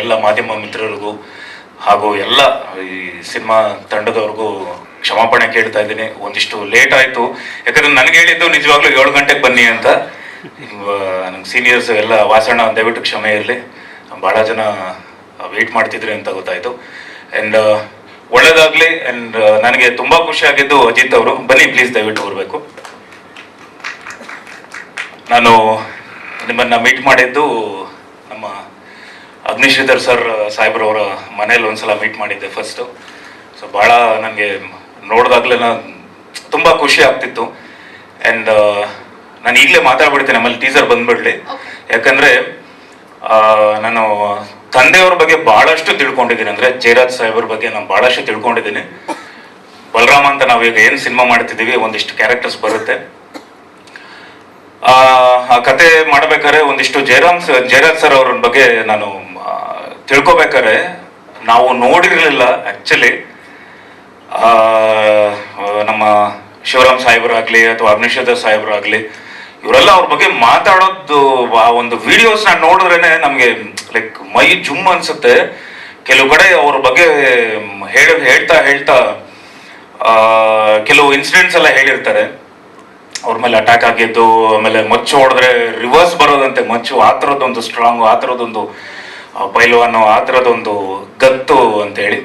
ಎಲ್ಲ ಮಾಧ್ಯಮ ಮಿತ್ರರಿಗೂ ಹಾಗೂ ಎಲ್ಲ ಈ ಸಿನಿಮಾ ತಂಡದವ್ರಿಗೂ ಕ್ಷಮಾಪಣೆ ಕೇಳ್ತಾ ಇದ್ದೀನಿ. ಒಂದಿಷ್ಟು ಲೇಟ್ ಆಯಿತು. ಯಾಕಂದ್ರೆ ನನಗೆ ಹೇಳಿದ್ದು ನಿಜವಾಗ್ಲೂ ಏಳು ಗಂಟೆಗೆ ಬನ್ನಿ ಅಂತ. ನಂಗೆ ಸೀನಿಯರ್ಸ್ ಎಲ್ಲ ವಾಸಣ್ಣ, ದಯವಿಟ್ಟು ಕ್ಷಮೆ ಇರಲಿ. ಭಾಳ ಜನ ವೆಯ್ಟ್ ಮಾಡ್ತಿದ್ರಿ ಅಂತ ಗೊತ್ತಾಯಿತು. ಆ್ಯಂಡ್ ಒಳ್ಳೇದಾಗಲಿ. ಆ್ಯಂಡ್ ನನಗೆ ತುಂಬ ಖುಷಿಯಾಗಿದ್ದು ಅಜಿತ್ ಅವರು. ಬನ್ನಿ ಪ್ಲೀಸ್ ದಯವಿಟ್ಟು ಬರಬೇಕು. ನಾನು ನಿಮ್ಮನ್ನ ಮೀಟ್ ಮಾಡಿದ್ದು ಅಗ್ನಿಶ್ರೀಧರ್ ಸರ್ ಸಾಹೇಬ್ರವರ ಮನೇಲಿ ಒಂದ್ಸಲ ಮೀಟ್ ಮಾಡಿದ್ದೆ ಫಸ್ಟು ಸೊ ಭಾಳ ನನಗೆ ನೋಡಿದಾಗಲೇ ತುಂಬ ಖುಷಿ ಆಗ್ತಿತ್ತು. ಆ್ಯಂಡ್ ನಾನು ಈಗಲೇ ಮಾತಾಡ್ಬಿಡ್ತೀನಿ ನಮ್ಮಲ್ಲಿ ಟೀಸರ್ ಬಂದ್ಬಿಡ್ಲಿ. ಯಾಕಂದರೆ ನಾನು ತಂದೆಯವ್ರ ಬಗ್ಗೆ ಭಾಳಷ್ಟು ತಿಳ್ಕೊಂಡಿದ್ದೀನಿ. ಅಂದರೆ ಜಯರಾಜ್ ಸಾಹೇಬ್ರ ಬಗ್ಗೆ ನಾನು ಭಾಳಷ್ಟು ತಿಳ್ಕೊಂಡಿದ್ದೀನಿ. ಬಲರಾಮ ಅಂತ ನಾವು ಈಗ ಏನು ಸಿನಿಮಾ ಮಾಡ್ತಿದ್ದೀವಿ ಒಂದಿಷ್ಟು ಕ್ಯಾರೆಕ್ಟರ್ಸ್ ಬರುತ್ತೆ. ಆ ಕತೆ ಮಾಡ್ಬೇಕಾದ್ರೆ ಒಂದಿಷ್ಟು ಜಯರಾಮ್ ಜಯರಾಜ್ ಸರ್ ಅವ್ರ ಬಗ್ಗೆ ನಾನು ಆ, ತಿಳ್ಕೊಬೇಕಾದ್ರೆ ನಾವು ನೋಡಿರಲಿಲ್ಲ ಆ್ಯಕ್ಚುಲಿ ನಮ್ಮ ಶಿವರಾಮ್ ಸಾಹೇಬರಾಗಲಿ ಅಥವಾ ಅಗ್ನಿಶೋಧರ್ ಸಾಹೇಬರಾಗಲಿ ಇವರೆಲ್ಲ ಅವ್ರ ಬಗ್ಗೆ ಮಾತಾಡೋದು ಆ ಒಂದು ವಿಡಿಯೋಸ್ ನಾನು ನೋಡಿದ್ರೇನೆ ನಮಗೆ ಲೈಕ್ ಮೈ ಜುಮ್ ಅನ್ಸುತ್ತೆ. ಕೆಲವು ಕಡೆ ಅವ್ರ ಬಗ್ಗೆ ಹೇಳ ಹೇಳ್ತಾ ಹೇಳ್ತಾ ಕೆಲವು ಇನ್ಸಿಡೆಂಟ್ಸ್ ಎಲ್ಲ ಹೇಳಿರ್ತಾರೆ. ಅವ್ರ ಮೇಲೆ ಅಟ್ಯಾಕ್ ಆಗಿದ್ದು ಆಮೇಲೆ ಮಚ್ಚು ಹೊಡೆದ್ರೆ ರಿವರ್ಸ್ ಬರೋದಂತೆ ಮಚ್ಚು ಆ ಥರದ್ದೊಂದು ಸ್ಟ್ರಾಂಗ್ ಆ ಥರದ್ದೊಂದು ಪೈಲ್ವಾನು ಆ ಥರದ್ದೊಂದು ಗತ್ತು ಅಂತೇಳಿ.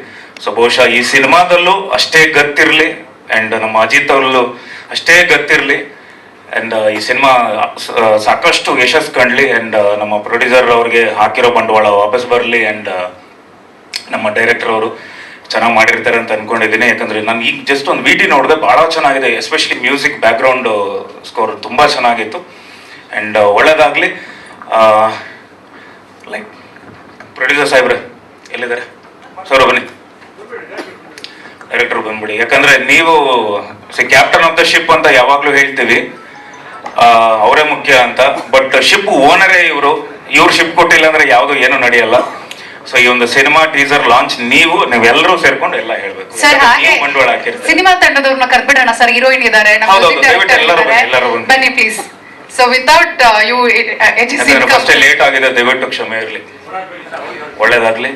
ಸೊ ಬಹುಶಃ ಈ ಸಿನಿಮಾದಲ್ಲೂ ಅಷ್ಟೇ ಗತ್ತಿರಲಿ ಆ್ಯಂಡ್ ನಮ್ಮ ಅಜಿತ್ ಅವರಲ್ಲೂ ಅಷ್ಟೇ ಗತ್ತಿರಲಿ ಆ್ಯಂಡ್ ಈ ಸಿನಿಮಾ ಸಾಕಷ್ಟು ಯಶಸ್ಸು ಕಂಡ್ಲಿ ಆ್ಯಂಡ್ ನಮ್ಮ ಪ್ರೊಡ್ಯೂಸರ್ ಅವ್ರಿಗೆ ಹಾಕಿರೋ ಬಂಡವಾಳ ವಾಪಸ್ ಬರಲಿ ಆ್ಯಂಡ್ ನಮ್ಮ ಡೈರೆಕ್ಟರ್ ಅವರು ಚೆನ್ನಾಗಿ ಮಾಡಿರ್ತಾರೆ ಅಂತ ಅನ್ಕೊಂಡಿದ್ದೀನಿ. ಯಾಕಂದ್ರೆ ನಾನು ಈಗ ಜಸ್ಟ್ ಒಂದು ವಿಟಿ ನೋಡಿದೆ ಭಾಳ ಚೆನ್ನಾಗಿದೆ ಎಸ್ಪೆಷಲಿ ಮ್ಯೂಸಿಕ್ ಬ್ಯಾಕ್ಗ್ರೌಂಡ್ ಸ್ಕೋರ್ ತುಂಬ ಚೆನ್ನಾಗಿತ್ತು. ಆ್ಯಂಡ್ ಒಳ್ಳೇದಾಗಲಿ ಲೈಕ್ ಪ್ರೊಡ್ಯೂಸರ್ ಸಾಹೇಬ್ರೆ ಎಲ್ಲಿದ್ದಾರೆ? ಸರ್ ಬನ್ನಿ. ಡೈರೆಕ್ಟರ್ ಬಂದ್ಬಿಡಿ. ಯಾಕಂದ್ರೆ ನೀವು ಕ್ಯಾಪ್ಟನ್ ಆಫ್ ದ ಶಿಪ್ ಅಂತ ಯಾವಾಗಲೂ ಹೇಳ್ತೀವಿ. ಅವರೇ ಮುಖ್ಯ ಅಂತ. ಬಟ್ ಶಿಪ್ ಓನರೇ ಇವರು. ಇವ್ರು ಶಿಪ್ ಕೊಟ್ಟಿಲ್ಲ ಅಂದ್ರೆ ಯಾವುದು ಏನು ನಡೆಯಲ್ಲ. ಸೊ ಈ ಒಂದು ಸಿನಿಮಾ ಟೀಸರ್ ಲಾಂಚ್ ನೀವು ನೀವೆಲ್ಲರೂ ಸೇರ್ಕೊಂಡು ಎಲ್ಲ ಹೇಳ್ಬೇಕು. ಬಂಡವಾಳ ಸಿನಿಮಾ ತಂಡದವ್ರನ್ನ ಕರ್ಬಿಡೋಣ. ಸರ್ ಹೀರೋಯಿನ್ ಇದ್ದಾರೆ. ಬನ್ನಿ, please so without you first late ಆಗಿದೆ. ದಯವಿಟ್ಟು ಕ್ಷಮೆ ಇರಲಿ. ಒಳ್ಳೇದಾಗ್ಲಿ.